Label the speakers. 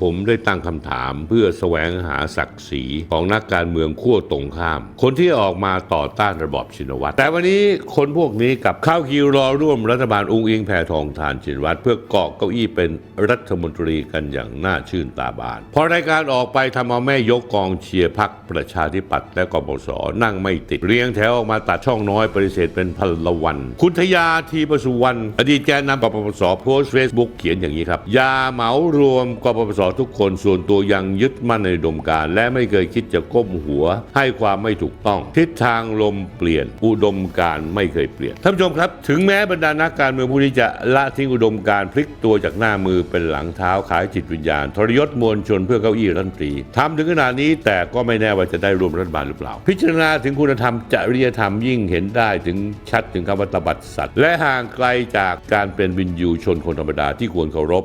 Speaker 1: ผมได้ตั้งคำถามเพื่อแสวงหาศักดิ์ศรีของนักการเมืองขั้วตรงข้าม คนที่ออกมาต่อต้านระบอบชินวัตรแต่วันนี้คนพวกนี้กับเข้าคิวรอร่วมรัฐบาลองค์อิงแพทองทานชินวัตรเพื่อเกาะเก้าอี้เป็นรัฐมนตรีกันอย่างน่าชื่นตาบาน พอรายการออกไปทำเอาแม่ยกกองเชียร์พักประชาธิปัตย์และกบสนั่งไม่ติดเรียงแถวออกมาตัดช่องน้อยปฏิเสธเป็นพันละวัน คุณทยาทีประสุวรรณอดีตแกนนำกปปสโพสต์เฟซบุ๊กเขียนอย่างนี้ครับอยาเหมารวมกปปสทุกคนส่วนตัวยังยึดมั่นในดมการ และไม่เคยคิดจะก้มหัว ให้ความไม่ถูกต้อง ทิศทางลมเปลี่ยน อุดมการไม่เคยเปลี่ยนท่านผู้ชมครับ ถึงแม้บรรดานักการเมืองผู้นี้จะละทิ้งอุดมการพลิกตัวจากหน้ามือเป็นหลังเท้าขายจิตวิญญาณ ทรยศมวลชนเพื่อเก้าอี้รัฐมนตรีทำถึงขนาดนี้แต่ก็ไม่แน่ว่าจะได้ร่วมรัฐบาลหรือเปล่า พิจารณาถึงคุณธรรมจริยธรรมยิ่งเห็นได้ถึงชัดถึงคำว่าตบัดสัตว์ และห่างไกลจากการเป็นวินยูชนคนธรรมดาที่ควรเคารพ